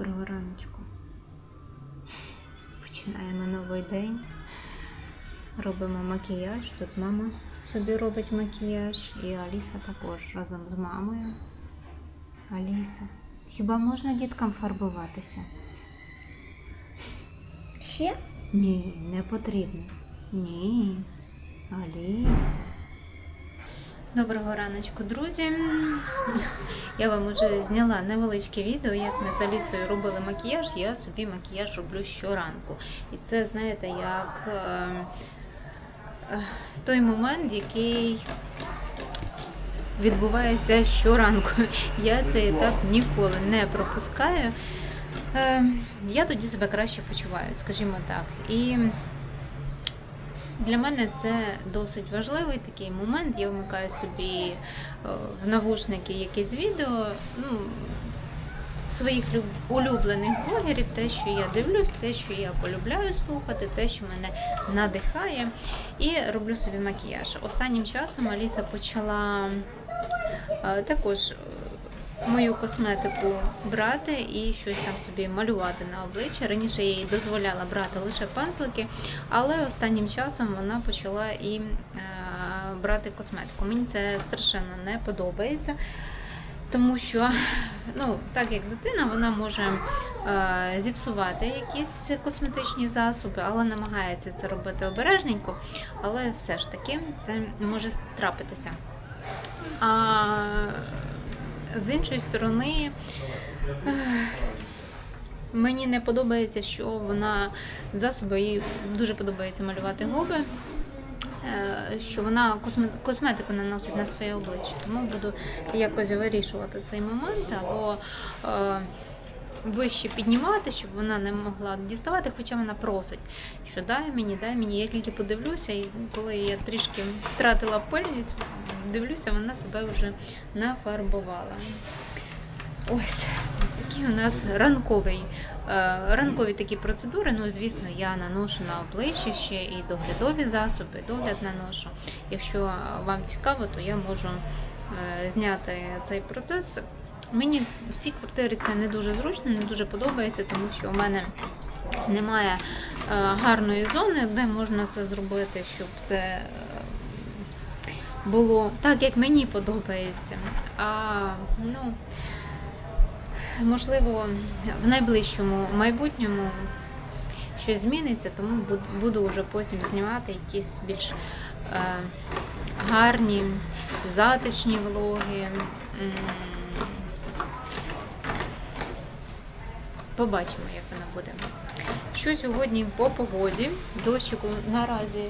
Доброго раночку. Починаємо новий день. Робимо макіяж. Тут мама собі робить макіяж і Аліса також разом з мамою. Аліса, хіба можна діткам фарбуватися? Ще? Ні, не потрібно. Ні. Аліса. Доброго раночку, друзі. Я вам вже зняла невеличке відео, як ми з Алісою робили макіяж. Я собі макіяж роблю щоранку. І це, знаєте, як е, е, той момент, який відбувається щоранку. Я цей етап ніколи не пропускаю. Е, я тоді себе краще почуваю, скажімо так. І для мене це досить важливий такий момент. Я вмикаю собі е, в навушники якесь відео. Ну, Своїх улюблених блогерів, те, що я дивлюсь, те, що я полюбляю слухати, те, що мене надихає, і роблю собі макіяж. Останнім часом Аліса почала е, також е, мою косметику брати і щось там собі малювати на обличчя. Раніше я їй дозволяла брати лише пензлики, але останнім часом вона почала і е, брати косметику. Мені це страшенно не подобається. Тому що, ну, так як дитина, вона може е, зіпсувати якісь косметичні засоби, але намагається це робити обережненько, але все ж таки це може трапитися. А з іншої сторони, мені не подобається, що вона засоби, їй дуже подобається малювати губи. е, Що вона косметику наносить на своє обличчя, тому буду якось вирішувати цей момент або е, вище піднімати, щоб вона не могла діставати, хоча вона просить, що дай мені, дай мені. Я тільки подивлюся, і коли я трішки втратила пильність, дивлюся, вона себе вже нафарбувала. Ось такий у нас ранковий, е, ранкові такі процедури. Ну, звісно, я наношу на обличчя ще і доглядові засоби, догляд наношу. Якщо вам цікаво, то я можу е, зняти цей процес. Мені в цій квартирі це не дуже зручно, не дуже подобається, тому що у мене немає е, гарної зони, де можна це зробити, щоб це було так, як мені подобається. А ну, можливо, в найближчому майбутньому щось зміниться, тому буду вже потім знімати якісь більш е, гарні, затишні влоги. Побачимо, як вона буде. Що сьогодні по погоді? Дощику наразі.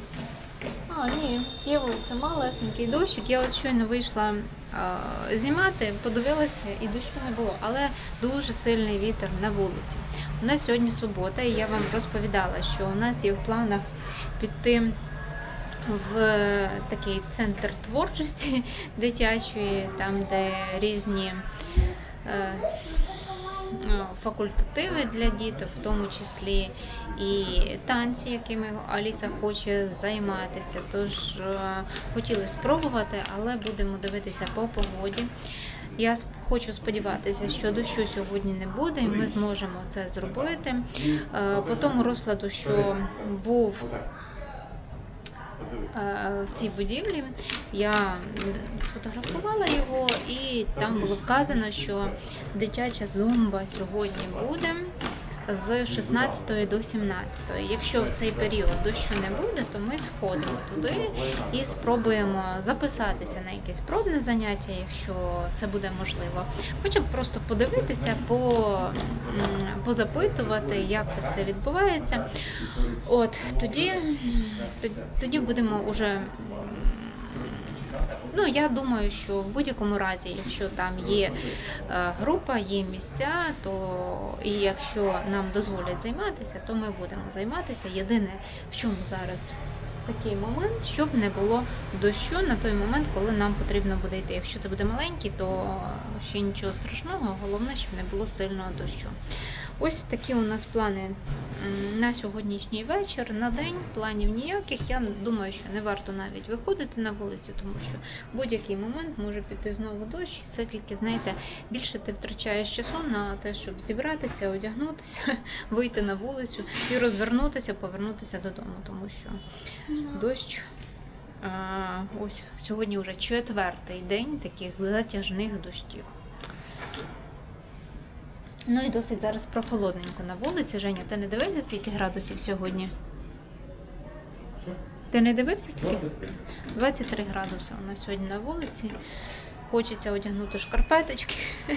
А, ні, з'явився малесенький дощик. Я от щойно вийшла а, знімати, подивилася, і дощу не було, але дуже сильний вітер на вулиці. У нас сьогодні субота, і я вам розповідала, що у нас є в планах піти в такий центр творчості дитячої, там, де різні. Е, е, факультативи для діток, в тому числі і танці, якими Аліса хоче займатися. Тож е, хотіли спробувати, але будемо дивитися по погоді. Я хочу сподіватися, що дощу сьогодні не буде, і ми зможемо це зробити. Е, По тому розкладу, що був е, в цій будівлі. Я сфотографувала його, і там було вказано, що дитяча зумба сьогодні буде з 16 до 17. Якщо в цей період дощу не буде, то ми сходимо туди і спробуємо записатися на якесь пробне заняття, якщо це буде можливо. Хоча б просто подивитися, по, позапитувати, як це все відбувається. От тоді, тоді- будемо уже. Ну, я думаю, що в будь-якому разі, якщо там є е, група, є місця, то і якщо нам дозволять займатися, то ми будемо займатися. Єдине, в чому зараз такий момент, щоб не було дощу на той момент, коли нам потрібно буде йти. Якщо це буде маленький, то ще нічого страшного, головне, щоб не було сильного дощу. Ось такі у нас плани на сьогоднішній вечір. На день планів ніяких. Я думаю, що не варто навіть виходити на вулицю, тому що будь-який момент може піти знову дощ. Це тільки, знаєте, більше ти втрачаєш часу на те, щоб зібратися, одягнутися, вийти на вулицю і розвернутися, повернутися додому, тому що дощ. А, ось сьогодні вже четвертий день таких затяжних дощів. Ну і досить зараз прохолодненько на вулиці. Женя, ти не дивився, скільки градусів сьогодні? Ти не дивився, скільки? 23 градуси у нас сьогодні на вулиці. Хочеться одягнути шкарпеточки,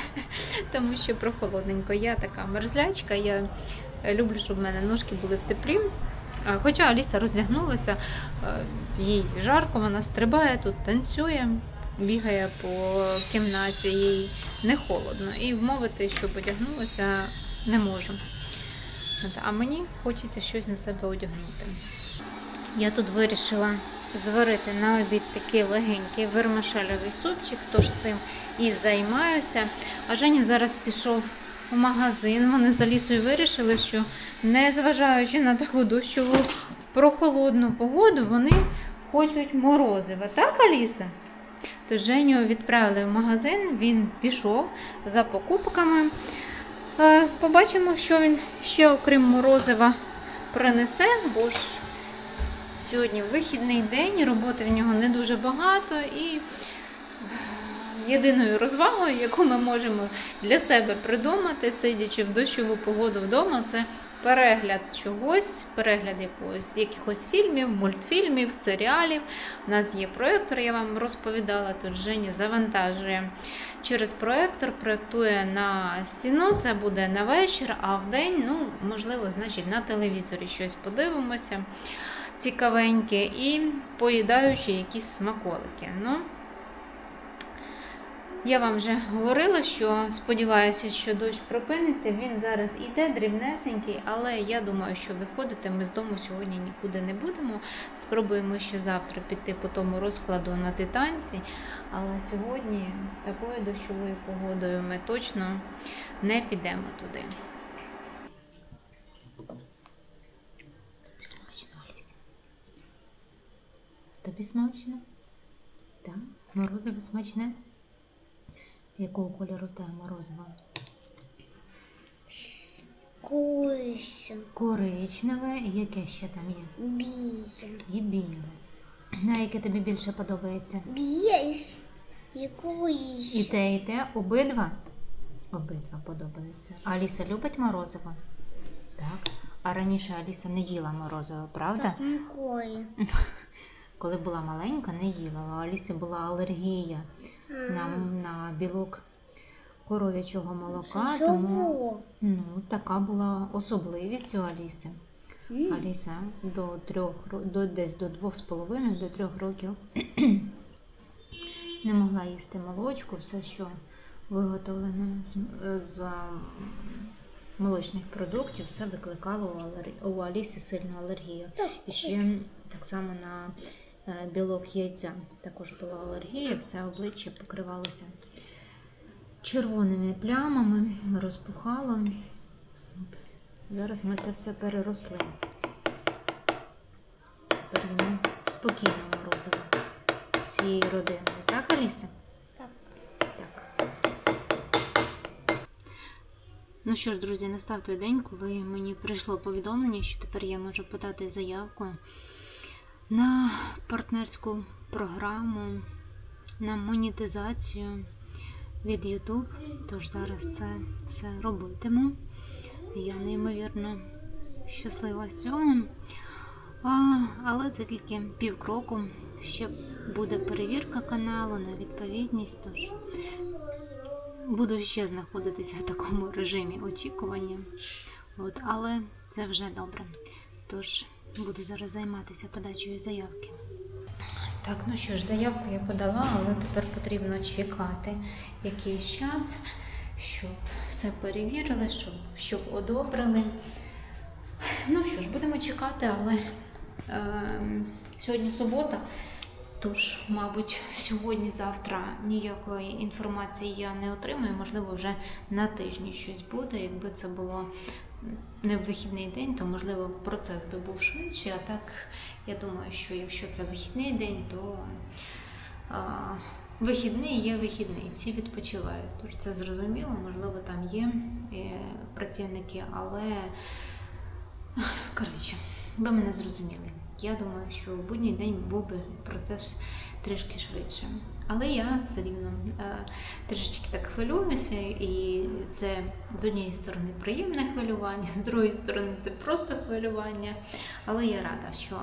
тому що прохолодненько. Я така мерзлячка, я люблю, щоб в мене ножки були в теплі. А, Хоча Аліса роздягнулася, е, їй жарко, вона стрибає тут, танцює, бігає по кімнаті, їй не холодно. І вмовити, щоб одягнулася, не можу. А мені хочеться щось на себе одягнути. Я тут вирішила зварити на обід такий легенький вермишелевий супчик, тож цим і займаюся. А Женя зараз пішов у магазин. Вони з Алісою вирішили, що незважаючи на таку дощову прохолодну погоду, вони хочуть морозива. Так, Аліса? Тож Женю відправили в магазин, він пішов за покупками. Е, Побачимо, що він ще, окрім морозива, принесе, бо ж сьогодні вихідний день, роботи в нього не дуже багато і єдиною розвагою, яку ми можемо для себе придумати, сидячи в дощову погоду вдома, це перегляд чогось, перегляд якогось, якихось фільмів, мультфільмів, серіалів. У нас є проєктор, я вам розповідала, тут Женя завантажує через проєктор, проєктує на стіну, це буде на вечір, а в день, ну, можливо, значить, на телевізорі щось подивимося цікавеньке і поїдаючи якісь смаколики. Ну, я вам вже говорила, що сподіваюся, що дощ припиниться. Він зараз іде дрібнесенький, але я думаю, що виходити ми з дому сьогодні нікуди не будемо. Спробуємо ще завтра піти по тому розкладу на титанці. Але сьогодні такою дощовою погодою ми точно не підемо туди. Тобі смачно, Аліся? Тобі смачно? Так? Морозиво смачне? Якого кольору те морозиво? Куся, Коричневе, і яке ще там є? бія, І біле. А яке тобі більше подобається? бія і, с- і те, і те, обидва? Обидва подобаються. Аліса любить морозиво? Так. А раніше Аліса не їла морозиво, правда? Так, Миколі. Коли була маленька, не їла. У Аліси була алергія на, на білок коров'ячого молока. Тому ну, така була особливість у Аліси. Аліса до трьох до десь до двох з половиною, до трьох років не могла їсти молочку, все, що виготовлене з, з молочних продуктів, все викликало у. Алісі сильну алергію. І ще так само на білок яйця також була алергія, все обличчя покривалося червоними плямами, розпухало. От. Зараз ми це все переросли. Тепер йому спокійно морозиво всією родиною. Так, Аліса? Так. Так. Ну що ж, друзі, настав той день, коли мені прийшло повідомлення, що тепер я можу подати заявку на партнерську програму, на монетизацію від YouTube. Тож зараз це все робитиму. Я неймовірно щаслива з цього. А, але це тільки півкроку. Ще буде перевірка каналу на відповідність. Тож буду ще знаходитися в такому режимі очікування. От, але це вже добре. Тож буду зараз займатися подачею заявки. Так, ну що ж, заявку я подала, але тепер потрібно чекати якийсь час, щоб все перевірили, щоб, щоб одобрили. Ну що ж, будемо чекати, але е, Сьогодні субота, тож, мабуть, сьогодні-завтра ніякої інформації я не отримаю. Можливо, вже на тижні щось буде. Якби це було не в вихідний день, то можливо процес би був швидший. А так, я думаю, що якщо це вихідний день, то а, вихідний є вихідний, всі відпочивають. Тож це зрозуміло, можливо, там є е, працівники, але коротше, ви мене зрозуміли. Я думаю, що в будній день був би процес трішки швидше. Але я все рівно е, трішечки так хвилююся, і це з однієї сторони приємне хвилювання, з другої сторони це просто хвилювання. Але я рада, що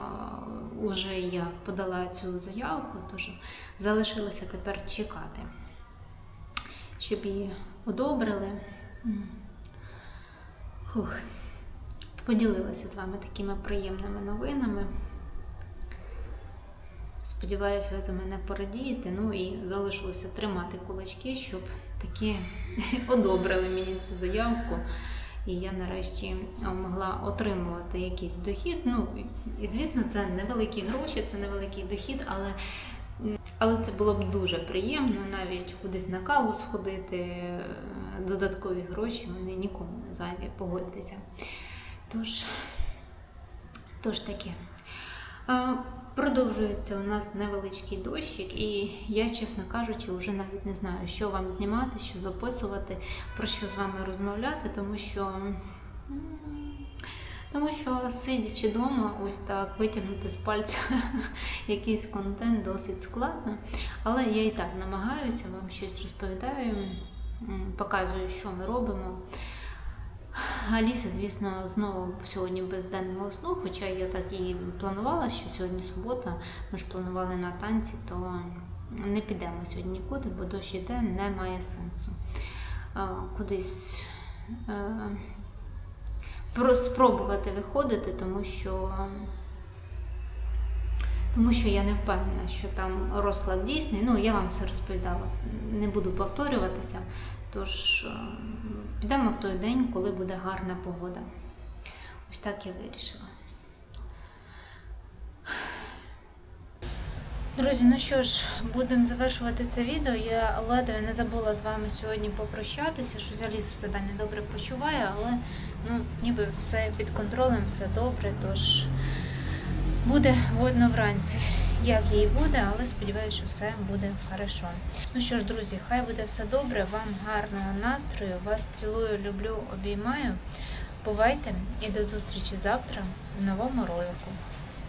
вже я подала цю заявку, тож залишилося тепер чекати, щоб її одобрили. Фух. Поділилася з вами такими приємними новинами. Сподіваюсь, ви за мене порадієте. Ну і залишилося тримати кулачки, щоб таки одобрили мені цю заявку. І я нарешті могла отримувати якийсь дохід. Ну, і звісно, це невеликі гроші, це невеликий дохід, але, але це було б дуже приємно навіть кудись на каву сходити. Додаткові гроші вони нікому не зайві, погодьтеся. Тож, тож таке. Продовжується у нас невеличкий дощик, і я, чесно кажучи, вже навіть не знаю, що вам знімати, що записувати, про що з вами розмовляти, тому що. Тому що сидячи вдома, ось так витягнути з пальця якийсь контент досить складно. Але я і так намагаюся вам щось розповідаю, показую, що ми робимо. Аліса, звісно, знову сьогодні без денного сну, хоча я так і планувала, що сьогодні субота, ми ж планували на танці, то не підемо сьогодні нікуди, бо дощ іде, немає сенсу. Кудись е, спробувати виходити, тому що, тому що я не впевнена, що там розклад дійсний. Ну, я вам все розповідала, не буду повторюватися. Тож е, підемо в той день, коли буде гарна погода. Ось так я вирішила. Друзі, ну що ж, будемо завершувати це відео. Я ледве не забула з вами сьогодні попрощатися, що Заліса себе недобре почуває, але ну, ніби все під контролем, все добре, тож буде видно вранці, як їй буде, але сподіваюся, що все буде хорошо. Ну що ж, друзі, хай буде все добре, вам гарного настрою, вас цілую, люблю, обіймаю. Бувайте і до зустрічі завтра в новому ролику.